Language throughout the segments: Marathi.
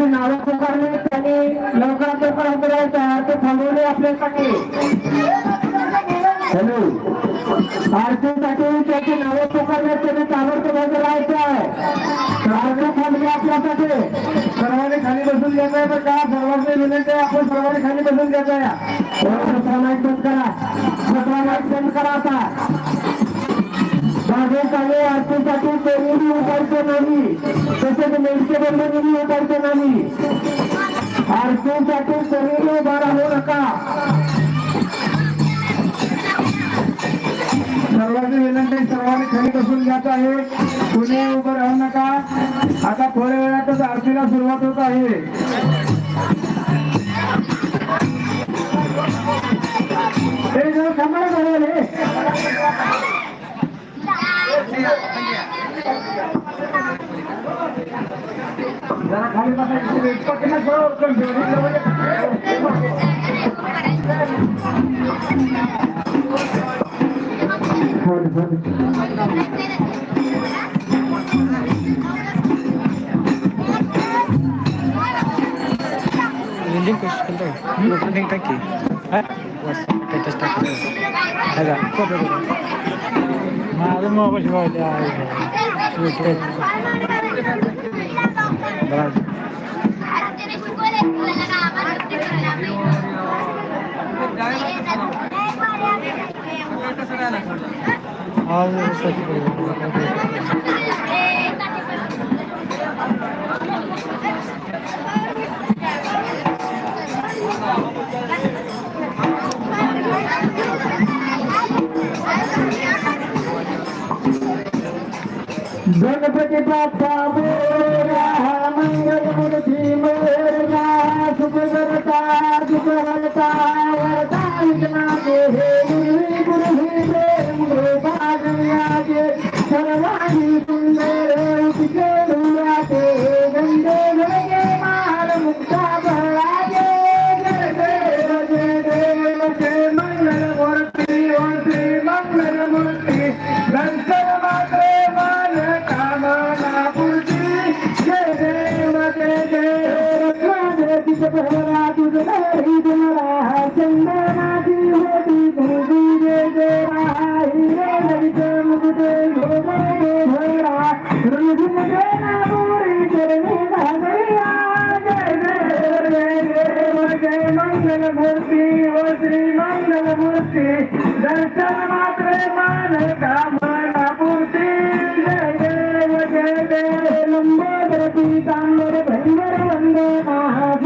त्यांची नावं पुकारली त्यांनी. लवकरात लवकर उतरायचं आरती थांबवली आपल्यासाठी हॅलो. आरतीसाठी त्याची नावं पुकारली त्यांनी ताबडतोब राहायचं आहे. आरती थांबली आपल्यासाठी. सर्वांनी खाली बसून घ्यायचं आहे. तर का सर्वांनी विनंती आहे. आपण सर्वांनी खाली बसून घ्यायचं आहे. सतरा माईक बंद करा. सतरा माईक बंद करा आता. भाजपने आरतीसाठी कोणीही उभारते नाही. तसेच मेडके बंधूंनी उभारते नाही. आरतीसाठी कोणीही उभा राहू नका. सर्वांची विनंती सर्वांनी खाली बसून घ्यायचं आहे. कुणी उभं राहू नका. आता थोड्या वेळातच आरतीला सुरुवात होत आहे. हे जरा थांबा ना যারা খালি মাথায় কিছু রেট করতে না সব ওরকম লেন্ডিং করছি কিন্তু লেন্ডিংটা কি হ্যাঁ বাস এটা স্টার্ট করে হ্যাঁ কবে फोटो माझं मोबाईल शिवायला बरं आज गणपती बाप्पा मोरया मंगल मूर्ती मोरया सुख करता दुख हरता वरता विघ्नाचे हे गुरुही गुरुही प्रेम गोपाजन्याचे सर्वांनी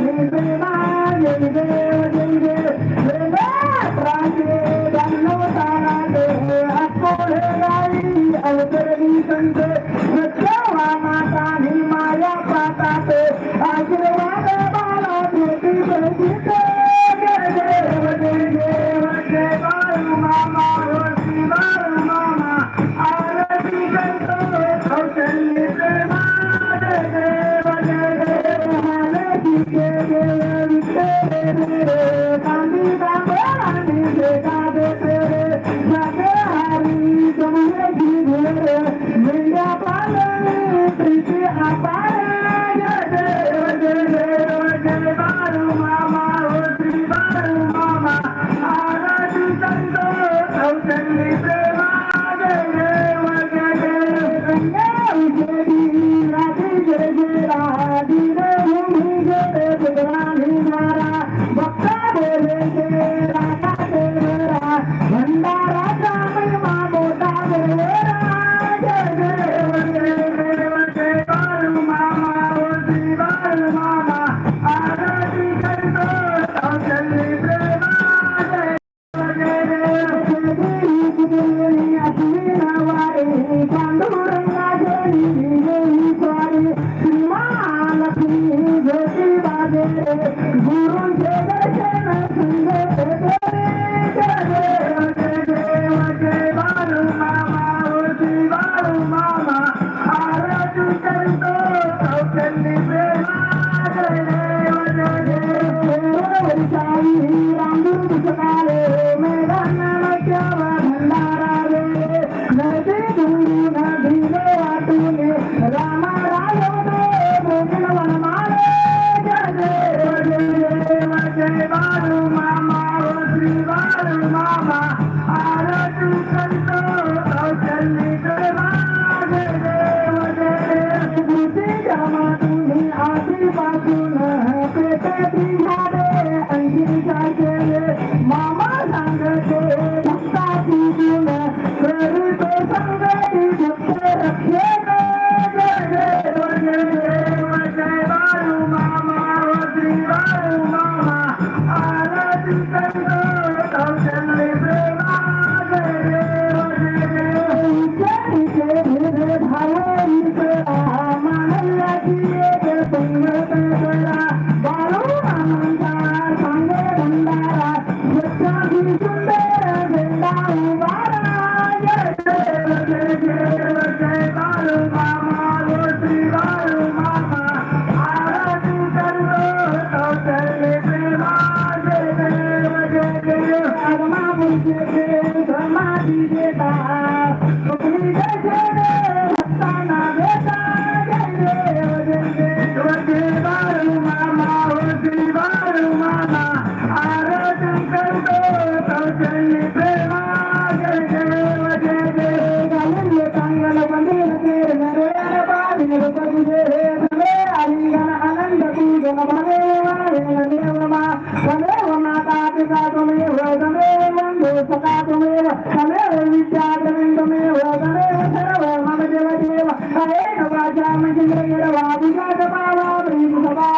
Yeah, you're my, yeah, you're. गुरु जगत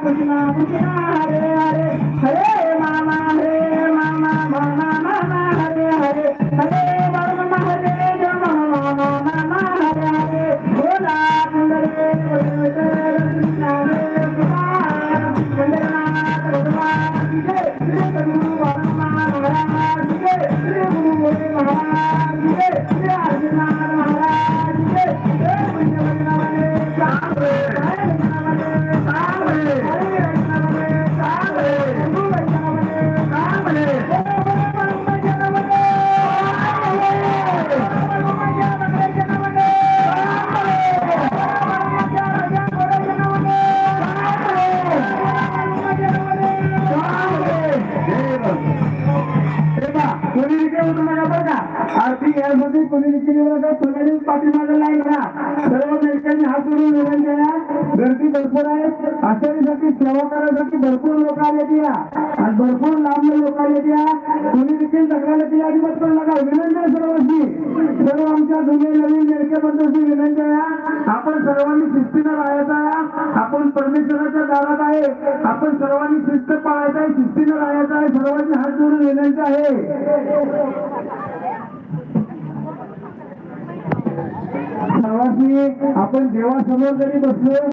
보지마 보지마 아래 아래 아래. अजिबात विनंती आहे सर्वांची सर्व आमच्या जुने नवीन नेरके विनंती आहे. आपण सर्वांनी शिस्तीनं राहायचा आहे. आपण परमेश्वराच्या दारात आहे. आपण सर्वांनी शिस्त पाळायचं आहे शिस्तीनं राहायचं आहे. सर्वांनी हात जोडून विनंती आहे. सर्वांनी आपण देवासमोर जरी बसलो